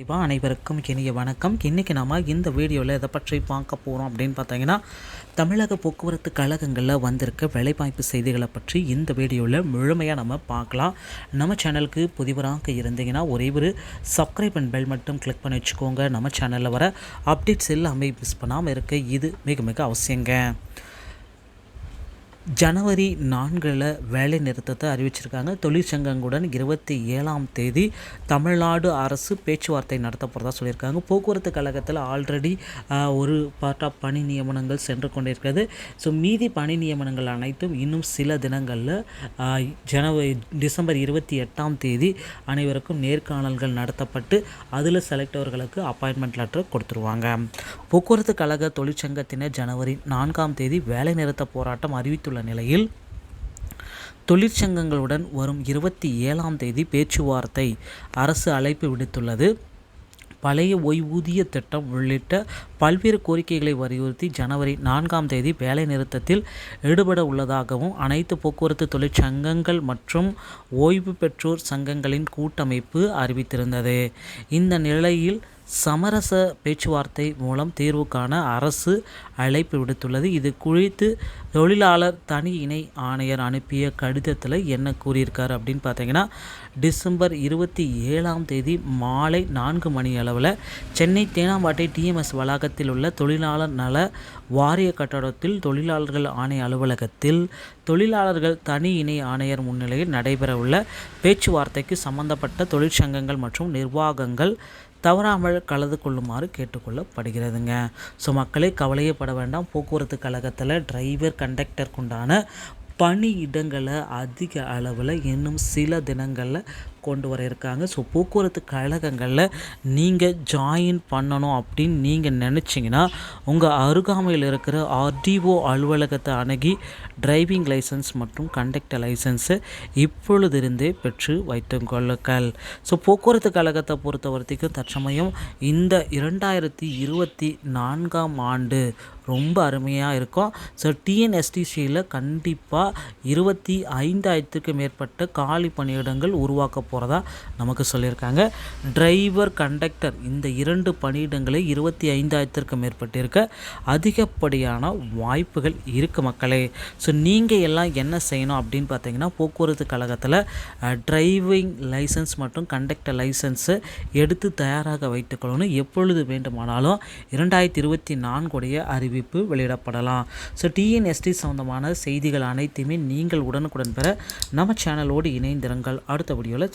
இப்போ அனைவருக்கும் இனிய வணக்கம். இன்றைக்கி நம்ம இந்த வீடியோவில் எதை பற்றி பார்க்க போகிறோம் அப்படின்னு பார்த்தீங்கன்னா தமிழக போக்குவரத்து கழகங்களில் வந்திருக்க வேலைவாய்ப்பு செய்திகளை பற்றி இந்த வீடியோவில் முழுமையாக நம்ம பார்க்கலாம். நம்ம சேனலுக்கு புதிவராக இருந்தீங்கன்னா ஒரே ஒரு சப்ஸ்கிரைப் அண்ட் பெல் மட்டும் கிளிக் பண்ணி வச்சுக்கோங்க. நம்ம சேனலில் வர அப்டேட்ஸ் எல்லாமே மிஸ் பண்ணாமல் இருக்க இது மிக மிக அவசியங்க. ஜனவரி நான்கில் வேலை நிறுத்தத்தை அறிவிச்சிருக்காங்க. தொழிற்சங்கங்களுடன் இருபத்தி ஏழாம் தேதி தமிழ்நாடு அரசு பேச்சுவார்த்தை நடத்த போகிறதா சொல்லியிருக்காங்க. போக்குவரத்து கழகத்தில் ஆல்ரெடி ஒரு பார்ட் ஆஃப் பணி நியமனங்கள் சென்று கொண்டிருக்கிறது. ஸோ மீதி பணி நியமனங்கள் அனைத்தும் இன்னும் சில தினங்களில் ஜனவரி டிசம்பர் இருபத்தி எட்டாம் தேதி அனைவருக்கும் நேர்காணல்கள் நடத்தப்பட்டு அதில் செலக்டவர்களுக்கு அப்பாயின்மெண்ட் லெட்டர் கொடுத்துருவாங்க. போக்குவரத்து கழக தொழிற்சங்கத்தினர் ஜனவரி நான்காம் தேதி வேலை நிறுத்த போராட்டம் அறிவித்து அறிவித்துள்ள நிலையில் தொழிற்சங்கங்களுடன் வரும் இருபத்தி ஏழாம் தேதி பேச்சுவார்த்தை அரசு அழைப்பு விடுத்துள்ளது. பழைய ஓய்வூதிய திட்டம் உள்ளிட்ட பல்வேறு கோரிக்கைகளை வலியுறுத்தி ஜனவரி நான்காம் தேதி வேலை நிறுத்தத்தில் ஈடுபட உள்ளதாகவும் அனைத்து போக்குவரத்து தொழிற்சங்கங்கள் மற்றும் ஓய்வு பெற்றோர் சங்கங்களின் கூட்டமைப்பு அறிவித்திருந்தது. இந்த நிலையில் சமரச பேச்சுவார்த்தை மூலம் தீர்வு காண அரசு அழைப்பு விடுத்துள்ளது. இது குறித்து தொழிலாளர் தனி இணை ஆணையர் அனுப்பிய கடிதத்தில் என்ன கூறியிருக்காரு அப்படின்னு பார்த்தீங்கன்னா டிசம்பர் இருபத்தி ஏழாம் தேதி மாலை நான்கு மணி அளவில் சென்னை தேனாம்பாட்டை டிஎம்எஸ் வளாகத்தில் உள்ள தொழிலாளர் நல வாரிய கட்டடத்தில் தொழிலாளர்கள் ஆணைய அலுவலகத்தில் தொழிலாளர்கள் தனி இணை ஆணையர் முன்னிலையில் நடைபெறவுள்ள பேச்சுவார்த்தைக்கு சம்பந்தப்பட்ட தொழிற்சங்கங்கள் மற்றும் நிர்வாகங்கள் தவறாமல் கலந்து கொள்ளுமாறு கேட்டுக்கொள்ளப்படுகிறதுங்க. ஸோ மக்களே கவலையப்பட வேண்டாம். போக்குவரத்து கழகத்தில் டிரைவர் கண்டக்டருக்குண்டான பணி இடங்களை அதிக அளவில் இன்னும் சில தினங்களில் கொண்டு வர இருக்காங்க. ஸோ போக்குவரத்து கழகங்களில் நீங்கள் ஜாயின் பண்ணணும் அப்படின்னு நீங்கள் நினச்சிங்கன்னா உங்கள் அருகாமையில் இருக்கிற ஆர்டிஓ அலுவலகத்தை அணுகி டிரைவிங் லைசன்ஸ் மற்றும் கண்டக்டர் லைசன்ஸை இப்பொழுதிருந்தே பெற்று வைத்து கொள்ளுங்கள். ஸோ போக்குவரத்து கழகத்தை பொறுத்த வரைக்கும் தற்சமயம் இந்த இரண்டாயிரத்தி இருபத்தி நான்காம் ஆண்டு ரொம்ப அருமையாக இருக்கும். ஸோ டிஎன்எஸ்டிசியில் கண்டிப்பாக இருபத்தி ஐந்தாயிரத்துக்கு மேற்பட்ட காலி பணியிடங்கள் உருவாக்கப்படும். போகிறதா நமக்கு சொல்லியிருக்காங்க. டிரைவர் கண்டக்டர் இந்த இரண்டு பணியிடங்களே இருபத்தி ஐந்தாயிரத்திற்கும் மேற்பட்டிருக்க அதிகப்படியான வாய்ப்புகள் இருக்குது மக்களே. ஸோ நீங்கள் எல்லாம் என்ன செய்யணும் அப்படின்னு பார்த்தீங்கன்னா போக்குவரத்து கழகத்தில் டிரைவிங் லைசன்ஸ் மற்றும் கண்டக்டர் லைசன்ஸு எடுத்து தயாராக வைத்துக்கொள்ளணும். எப்பொழுது வேண்டுமானாலும் இரண்டாயிரத்தி இருபத்தி நான்குடைய அறிவிப்பு வெளியிடப்படலாம் ஸோ டிஎன்எஸ்டி சம்மந்தமான செய்திகள் அனைத்தையுமே நீங்கள் உடனுக்குடன் பெற நம்ம சேனலோடு இணைந்திருங்கள். அடுத்த வீடியோவில்